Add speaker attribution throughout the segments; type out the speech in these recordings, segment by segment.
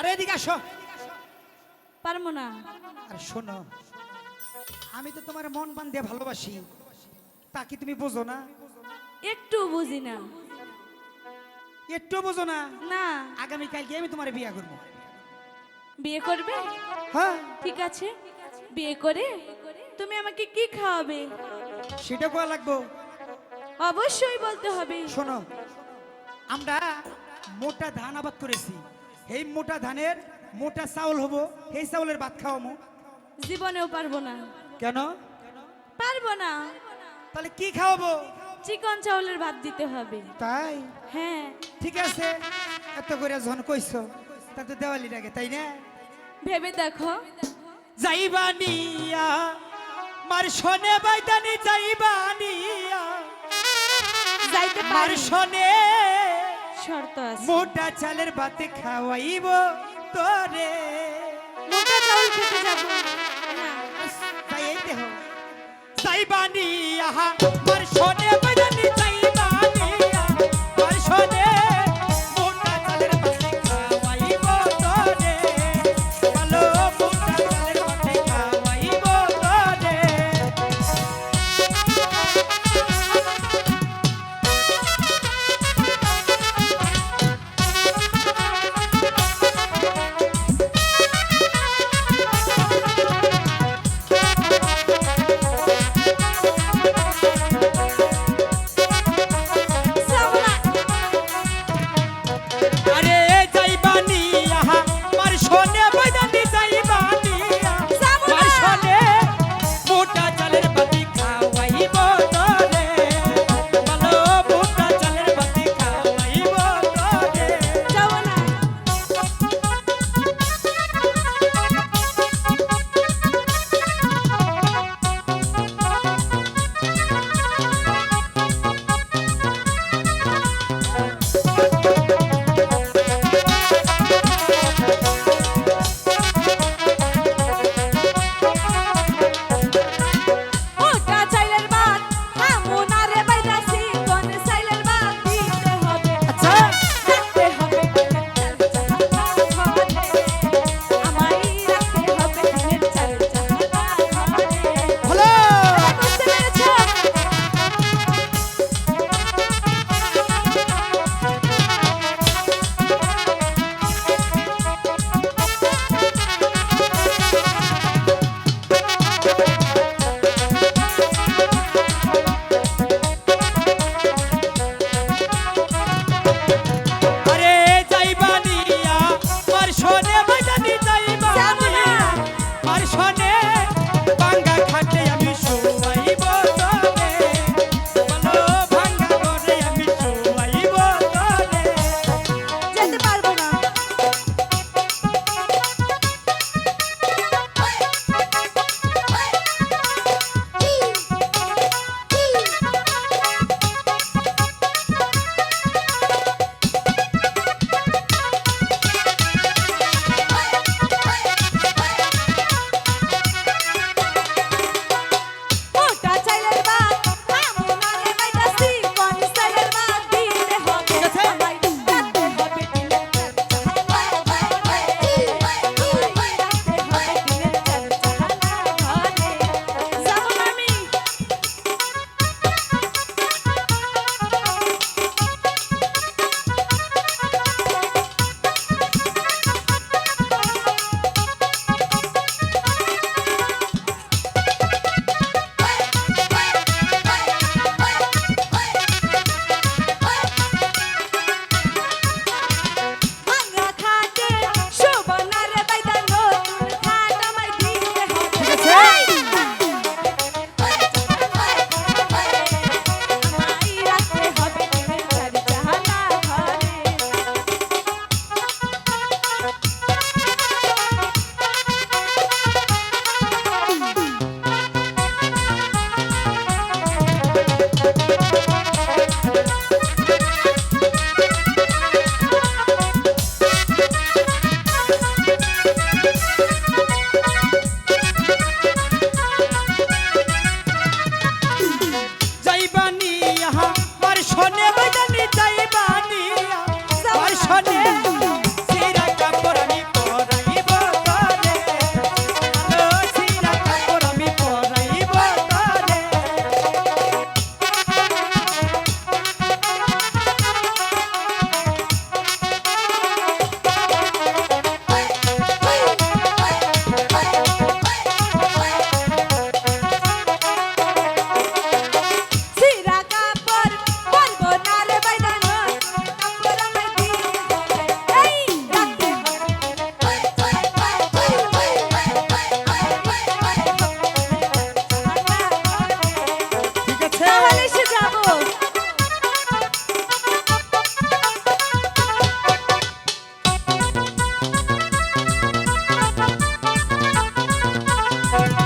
Speaker 1: আরে এদিকে আসো।
Speaker 2: পারব না।
Speaker 1: আরে শোনো আমি তো তোমার মন বান দিয়ে ভালোবাসি। তা কি তুমি বোঝো না?
Speaker 2: একটু বুঝি না।
Speaker 1: একটু বোঝো না?
Speaker 2: না।
Speaker 1: আগামীকাল গিয়ে আমি তোমার বিয়ে করব।
Speaker 2: বিয়ে করবে?
Speaker 1: হ্যাঁ।
Speaker 2: ঠিক আছে। বিয়ে করে তুমি আমাকে কি খাওয়াবে?
Speaker 1: সেটা কোয়া লাগবো?
Speaker 2: অবশ্যই বলতে হবে।
Speaker 1: শোনো আমরা মোটা ধান আবাদ করেছি। এই মোটা ধানের মোটা চাউল হব এই চাউলের ভাত খাওয়ামো।
Speaker 2: জীবনেও পারব না।
Speaker 1: কেন?
Speaker 2: পারব না।
Speaker 1: তাহলে কি খাওয়াবো?
Speaker 2: চিকন চাউলের ভাত দিতে হবে।
Speaker 1: তাই?
Speaker 2: হ্যাঁ।
Speaker 1: ঠিক আছে। এত করে যখন কইছো তা তো দেওয়ালি লাগে তাই না?
Speaker 2: ভেবে দেখো।
Speaker 1: যাইবানিয়া মার শোনে বাইদানি যাইবানিয়া
Speaker 2: যাইতে
Speaker 1: মার শোনে
Speaker 2: শর্ত আছে।
Speaker 1: মোটা চালের ভাতে খাওয়াইব তোরে।
Speaker 2: মোটা চাউল খেতে যাব। না।
Speaker 1: তাই এই দেহ। আহা মার শোনে বাইদানি যাইবানিয়া Thank you.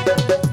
Speaker 1: Thank you.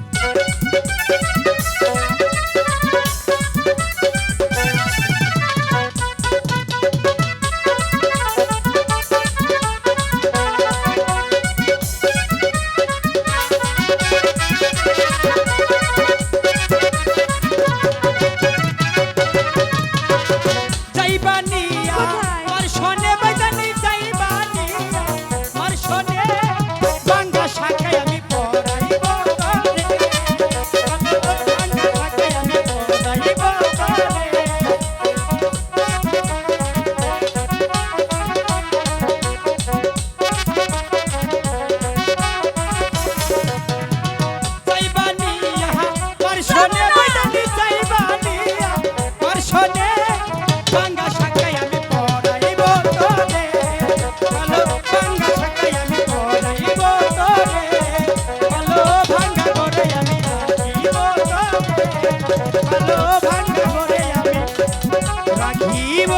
Speaker 1: রাখিব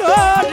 Speaker 1: তোর